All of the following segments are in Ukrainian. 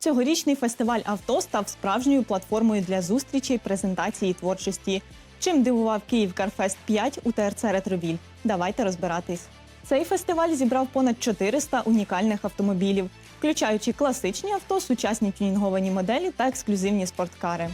Цьогорічний фестиваль авто став справжньою платформою для зустрічей, презентації творчості. Чим дивував Київ Карфест 5 у ТРЦ Ретровіль? Давайте розбиратись. Цей фестиваль зібрав понад 400 унікальних автомобілів, включаючи класичні авто, сучасні тюнінговані моделі та ексклюзивні спорткари.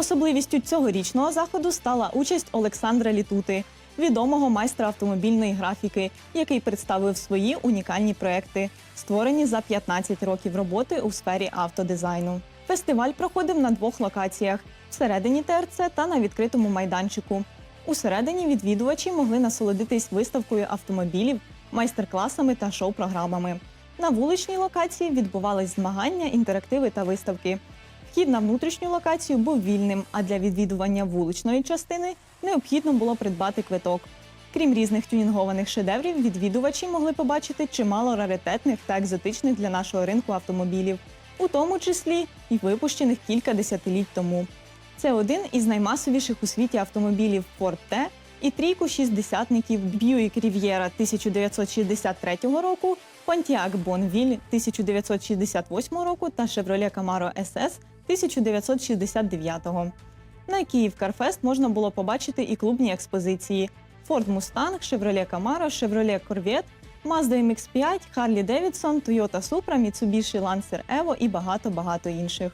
Особливістю цьогорічного заходу стала участь Олександра Літути, відомого майстра автомобільної графіки, який представив свої унікальні проекти, створені за 15 років роботи у сфері автодизайну. Фестиваль проходив на двох локаціях: всередині ТРЦ та на відкритому майданчику. Усередині відвідувачі могли насолодитись виставкою автомобілів, майстер-класами та шоу-програмами. На вуличній локації відбувались змагання, інтерактиви та виставки. Вхід на внутрішню локацію був вільним, а для відвідування вуличної частини необхідно було придбати квиток. Крім різних тюнінгованих шедеврів, відвідувачі могли побачити чимало раритетних та екзотичних для нашого ринку автомобілів, у тому числі і випущених кілька десятиліть тому. Це один із наймасовіших у світі автомобілів Ford T і трійку шістдесятників Buick Riviera 1963 року, Pontiac Bonneville 1968 року та Chevrolet Camaro SS 1969. На Київ Карфест можна було побачити і клубні експозиції: Ford Mustang, Chevrolet Camaro, Chevrolet Corvette, Mazda MX-5, Harley Davidson, Toyota Supra, Mitsubishi Lancer Evo і багато-багато інших.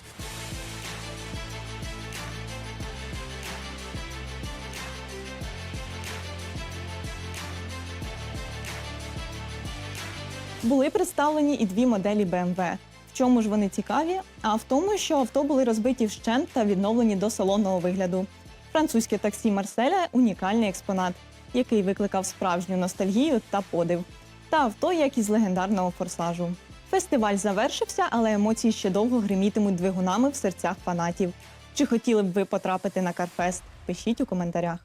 Були представлені і дві моделі BMW. В чому ж вони цікаві? А в тому, що авто були розбиті вщент та відновлені до салонного вигляду. Французьке таксі Марселя унікальний експонат, який викликав справжню ностальгію та подив. Та авто, як із легендарного форсажу. Фестиваль завершився, але емоції ще довго гримітимуть двигунами в серцях фанатів. Чи хотіли б ви потрапити на Карфест? Пишіть у коментарях.